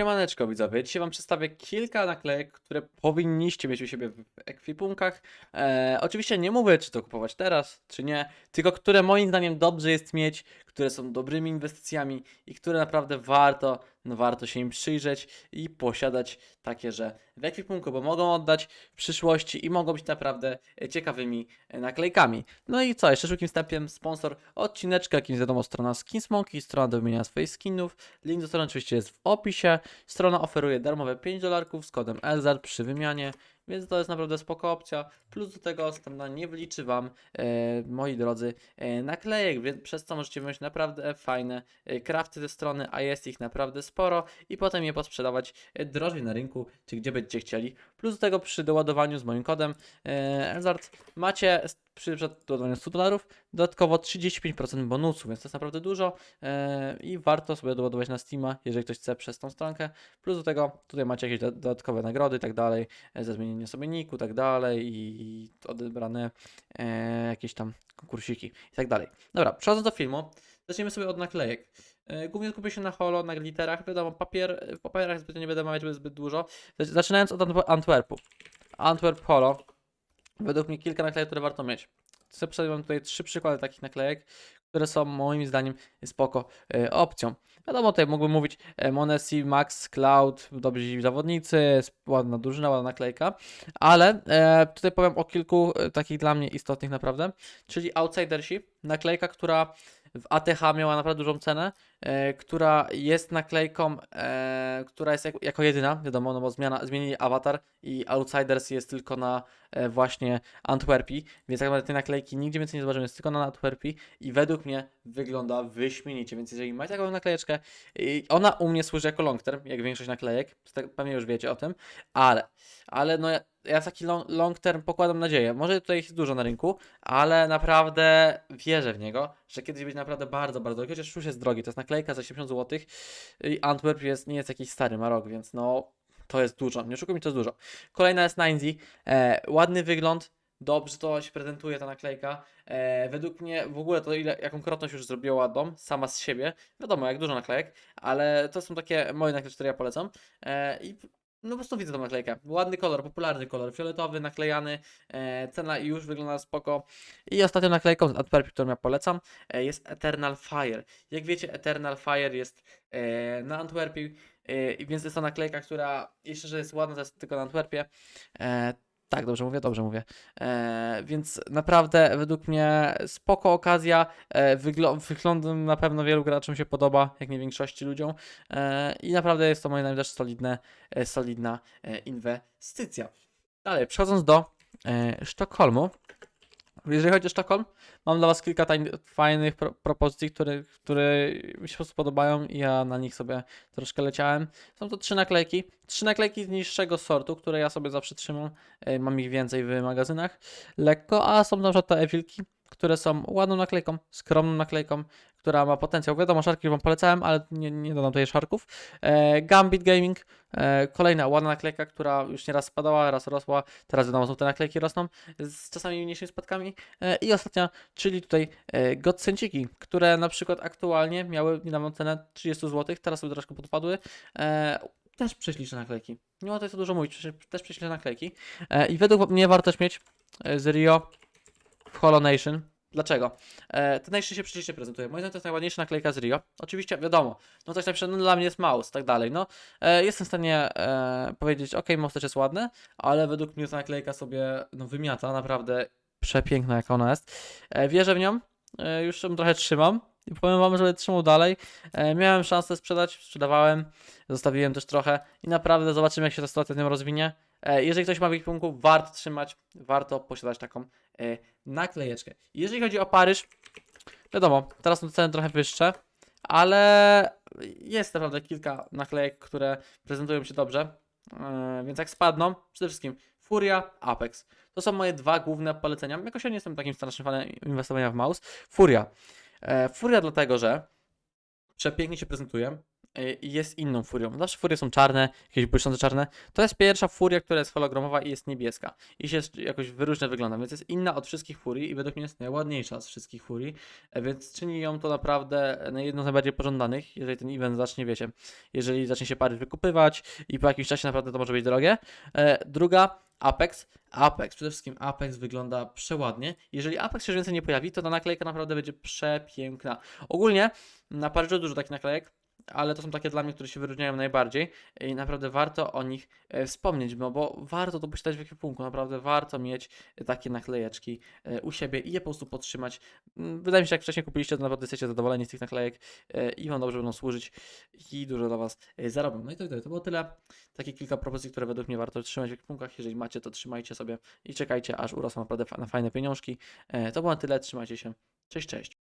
Siemaneczko widzowie, dzisiaj wam przedstawię kilka naklejek, które powinniście mieć u siebie w ekwipunkach. E, oczywiście nie mówię, czy to kupować teraz, czy nie, tylko które moim zdaniem dobrze jest mieć, które są dobrymi inwestycjami i które naprawdę warto, no warto się im przyjrzeć i posiadać takie, że w ekwipunku, bo mogą oddać w przyszłości i mogą być naprawdę e, ciekawymi e, naklejkami. No i co, jeszcze szybkim wstępem sponsor odcineczka, jakim wiadomo strona Skinsmonkey, strona do wymieniania swoich skinów. Link do strony oczywiście jest w opisie. Strona oferuje darmowe 5 dolarków z kodem ELZAR przy wymianie, więc to jest naprawdę spoko opcja. Plus do tego strona nie wliczy Wam, e, moi drodzy, e, naklejek, więc przez co możecie mieć naprawdę fajne e, crafty ze strony, a jest ich naprawdę sporo i potem je posprzedawać e, drożej na rynku, czy gdzie będziecie chcieli. Plus do tego przy doładowaniu z moim kodem e, ELZARD macie przy doładowaniu 100 dolarów dodatkowo 35% bonusu, więc to jest naprawdę dużo e, i warto sobie doładować na Steama, jeżeli ktoś chce przez tą stronkę. Plus do tego tutaj macie jakieś do- dodatkowe nagrody i tak dalej, e, za zmienienie sobie niku i tak dalej i odebrane e, jakieś tam konkursiki i tak dalej. Dobra, przechodząc do filmu, zaczniemy sobie od naklejek. Głównie skupię się na holo, na glitterach. Wiadomo, papier, w papierach zbyt nie będę mawiać, zbyt dużo. Zac- Zaczynając od Antwer- Antwerpu. Antwerp Holo. Według mnie kilka naklejek, które warto mieć. Chcę przedstawić tutaj trzy przykłady takich naklejek, które są moim zdaniem spoko e, opcją. Wiadomo, tutaj mógłbym mówić e, Monesi, Max, Cloud, dobrzy zawodnicy, ładna drużyna, ładna naklejka, ale e, tutaj powiem o kilku takich dla mnie istotnych naprawdę, czyli Outsidersi, naklejka, która w ATH miała naprawdę dużą cenę, e, która jest naklejką, e, która jest jak, jako jedyna, wiadomo, no bo zmiana, zmienili awatar i Outsiders jest tylko na e, właśnie Antwerpii, więc tak naprawdę tej naklejki nigdzie więcej nie zobaczymy, jest tylko na Antwerpii i według mnie wygląda wyśmienicie, więc jeżeli macie taką naklejeczkę, i ona u mnie służy jako long term, jak większość naklejek, tak pewnie już wiecie o tym, ale, ale no ja, taki long, long term pokładam nadzieję, może tutaj jest dużo na rynku, ale naprawdę wierzę w niego, że kiedyś będzie naprawdę bardzo, bardzo drogi, chociaż już jest drogi, to jest naklejka za 70 zł i Antwerp jest, nie jest jakiś stary, ma rok, więc no to jest dużo, nie oszukuj mi, to jest dużo. Kolejna jest 9 e, ładny wygląd, dobrze to się prezentuje ta naklejka. E, według mnie w ogóle to ile, jaką krotność już zrobiła ładną, sama z siebie. Wiadomo, jak dużo naklejek, ale to są takie moje naklejki, które ja polecam. E, I no po prostu widzę tą naklejkę. Ładny kolor, popularny kolor, fioletowy, naklejany, e, cena już wygląda spoko. I ostatnią naklejką z Antwerpii, którą ja polecam, e, jest Eternal Fire. Jak wiecie, Eternal Fire jest e, na Antwerpii, e, więc jest to naklejka, która jeszcze, że jest ładna, to jest tylko na Antwerpie. E, tak, dobrze mówię, dobrze mówię. E, więc naprawdę według mnie spoko okazja. E, wyglądem na pewno wielu graczom się podoba, jak nie większości ludziom. E, I naprawdę jest to moim zdaniem też solidne, e, solidna e, inwestycja. Dalej, przechodząc do e, Sztokholmu. Jeżeli chodzi o Sztokholm, mam dla Was kilka fajnych pro- propozycji, które, które mi się po prostu podobają i ja na nich sobie troszkę leciałem. Są to trzy naklejki. Trzy naklejki z niższego sortu, które ja sobie zawsze trzymam. E, Mam ich więcej w magazynach. Lekko, a są na przykład te Ewilki, które są ładną naklejką, skromną naklejką, która ma potencjał. Wiadomo, szarki Wam polecałem, ale nie, nie dodam tutaj szarków. E, Gambit Gaming, e, kolejna ładna naklejka, która już nieraz spadała, raz rosła. Teraz wiadomo, są te naklejki rosną z czasami mniejszymi spadkami. E, I ostatnia, czyli tutaj e, Godsenciki, które na przykład aktualnie miały niedawno cenę 30 zł, teraz sobie troszkę podpadły. E, też prześliczne naklejki. Nie ma tutaj co dużo mówić, też prześliczne naklejki. E, I według mnie warto też mieć e, z Rio w Hollow Nation. Dlaczego? E, Nation się przecież prezentuje. Moim zdaniem to jest najładniejsza naklejka z Rio. Oczywiście, wiadomo, no coś napisze, no dla mnie jest mouse, tak dalej. No, e, jestem w stanie e, powiedzieć, ok, mouse też jest ładny, ale według mnie ta naklejka sobie no, wymiata, naprawdę przepiękna jaka ona jest. E, wierzę w nią, e, już ją trochę trzymam i powiem wam, że trzymał dalej. E, miałem szansę sprzedać, sprzedawałem, zostawiłem też trochę i naprawdę zobaczymy jak się ta sytuacja z nią rozwinie. E, jeżeli ktoś ma w ekwipunku, warto trzymać, warto posiadać taką e, naklejeczkę. Jeżeli chodzi o Paryż, wiadomo, teraz są ceny trochę wyższe, ale jest naprawdę kilka naklejek, które prezentują się dobrze. E, więc jak spadną, przede wszystkim Furia, Apex. To są moje dwa główne polecenia. Jakoś ja nie jestem takim strasznym fanem inwestowania w mouse. Furia. E, Furia dlatego, że przepięknie się prezentuje. y, jest inną furią. Zawsze furie są czarne, jakieś błyszczące czarne. To jest pierwsza furia, która jest hologramowa i jest niebieska. I się jakoś wyróżnia wygląda, więc jest inna od wszystkich furii i według mnie jest najładniejsza z wszystkich furii, e, więc czyni ją to naprawdę na jedną z najbardziej pożądanych, jeżeli ten event zacznie, wiecie, jeżeli zacznie się pary wykupywać i po jakimś czasie naprawdę to może być drogie. E, druga, Apex. Apex, przede wszystkim Apex wygląda przeładnie. Jeżeli Apex się więcej nie pojawi, to ta naklejka naprawdę będzie przepiękna. Ogólnie na Paryżu dużo takich naklejek, ale to są takie dla mnie, które się wyróżniają najbardziej i naprawdę warto o nich e, wspomnieć, no bo warto to posiadać w ekwipunku, naprawdę warto mieć e, takie naklejeczki e, u siebie i je po prostu podtrzymać. Mm, Wydaje mi się, że jak wcześniej kupiliście, to naprawdę jesteście zadowoleni z tych naklejek i wam dobrze będą służyć i dużo dla was zarobią. No i to, to było tyle. Takie kilka propozycji, które według mnie warto trzymać w ekwipunkach. Jeżeli macie, to trzymajcie sobie i czekajcie, aż urosną naprawdę na fajne pieniążki. To było na tyle, trzymajcie się. Cześć, cześć.